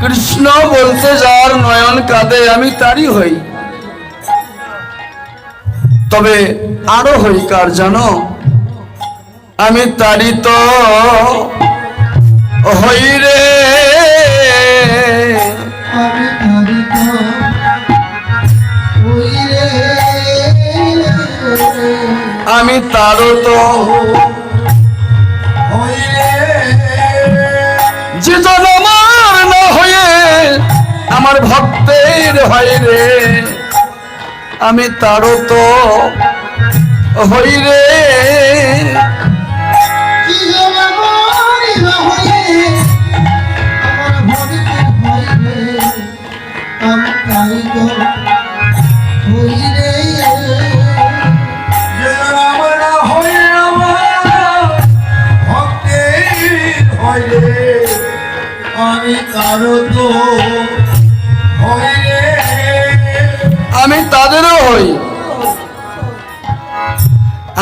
কৃষ্ণ বলতে যার নয়ন কাঁদে আমি তারই হই। তবে আরও হই কার জানো? আমি তারই তো হই রে। আমি তারি রে। আমি তারও তো ভক্তের হয় রে আমি তারও তো হই রে। আমি কারও তো আমি তাদেরও হই।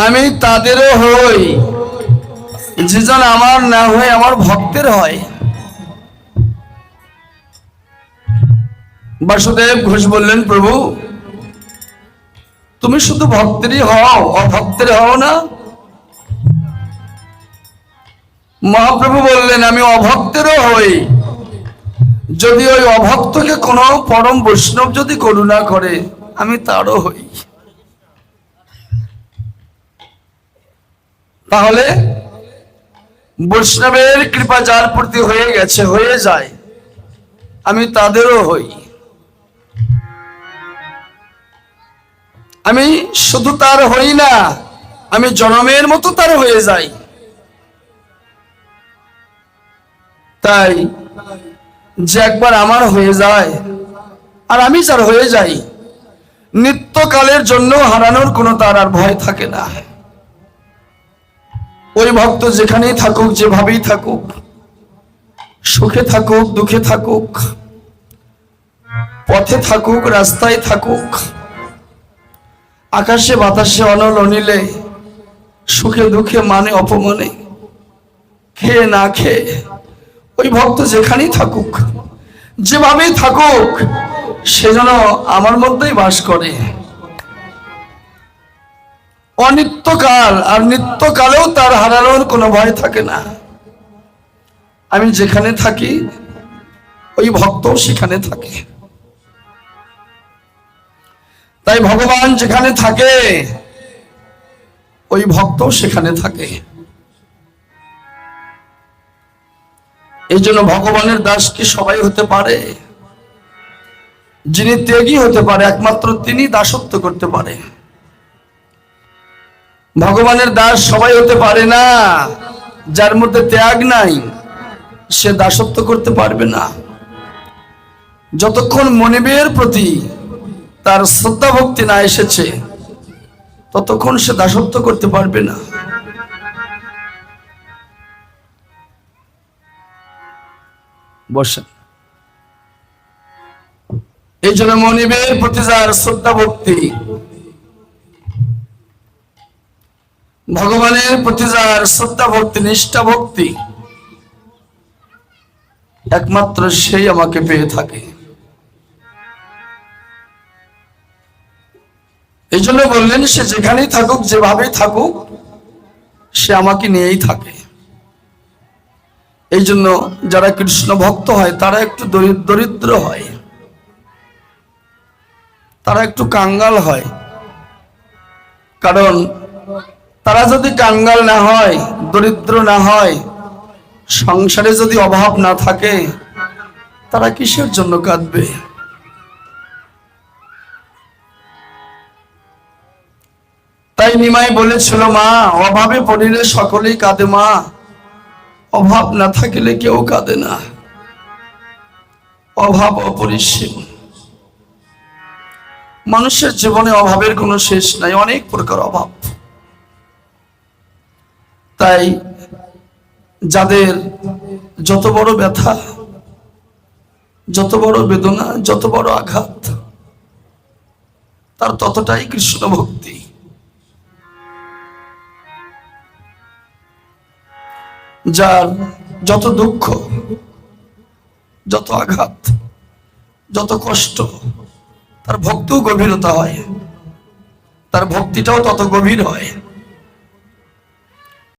আমি তাদেরও হই। যেজন আমার না হয়ে আমার ভক্তের হয়। বাসুদেব ঘোষ বললেন, প্রভু, তুমি শুধু ভক্তেরই হও, অভক্তের হও না। মহাপ্রভু বললেন, আমি অভক্তেরও হই। যদি ওই অভক্তকে কোনো পরম বৈষ্ণব যদি করুণা করে, আমি তারও হই। তাহলে বৈষ্ণবের কৃপা যার প্রতি হয়ে গেছে, হয়ে যায়, আমি তাদেরও হই। আমি শুধু তার হই না, আমি জনমের মতো তার হয়ে যাই। তাই যে একবার আমার হয়ে যায় আর আমি যার হয়ে যাই, নিত্যকালের জন্য হারানোর কোনো তার আর ভয় থাকে না। ওই ভক্ত যেখানেই থাকুক, যেভাবেই থাকুক, সুখে থাকুক, দুঃখে থাকুক, পথে থাকুক, রাস্তায় থাকুক, আকাশে বাতাসে অনল অনিলে, সুখে দুঃখে মানে অপমানে, খেয়ে না খেয়ে ওই ভক্ত যেখানেই থাকুক, যেভাবেই থাকুক, সে যেন আমার মধ্যেই বাস করে। অনিত্যকাল আর নিত্যকালেও তার হারানোর কোনো ভয় থাকে না। আমি যেখানে থাকি, ওই ভক্তও সেখানে থাকে। তাই ভগবান যেখানে থাকে, ওই ভক্তও সেখানে থাকে। এই জন্য ভগবানের দাস কি সবাই হতে পারে? যিনি ত্যাগী হতে পারে, একমাত্র তিনি দাসত্ব করতে পারে। ভগবানের দাস সবাই হতে পারে না। যার মধ্যে ত্যাগ নাই, সে দাসত্ব করতে পারবে না। যতক্ষণ মনিবের প্রতি তার শ্রদ্ধা ভক্তি না এসেছে, ততক্ষণ সে দাসত্ব করতে পারবে না। বসেন এই জন্য মনিবের প্রতি যার শ্রদ্ধা ভক্তি, ভগবানের প্রতি যার শ্রদ্ধা ভক্তি, নিষ্ঠা ভক্তি, একমাত্র সেই আমাকে পেয়ে থাকে। এই জন্য বললেন, সে যেখানেই থাকুক, যেভাবেই থাকুক, সে আমাকে নিয়েই থাকে। এই জন্য যারা কৃষ্ণ ভক্ত হয়, তারা একটু দরিদ্র হয়। তারা একটু কাঙ্গাল হয়। কারণ তারা যদি কাঙ্গাল না হয়, দরিদ্র না হয়, সংসারে যদি অভাব না থাকে, তারা কিসের জন্য কাঁদবে? তাই নিমাই বলেছিল, মা, অভাবে পড়িলে সকলেই কাঁদে মা। অভাব না থাকিলে কেউ কাঁদে না। অভাব অপরিসীম। মানুষের জীবনে অভাবের কোনো শেষ নাই, অনেক প্রকার অভাব। তাই যাদের যত বড় ব্যথা, যত বড় বেদনা, যত বড় আঘাত, তার ততটাই কৃষ্ণ ভক্তি যার যত দুঃখ, যত আঘাত, যত কষ্ট, তার ভক্তিও গভীরতা হয়। তার ভক্তিটাও তত গভীর হয়।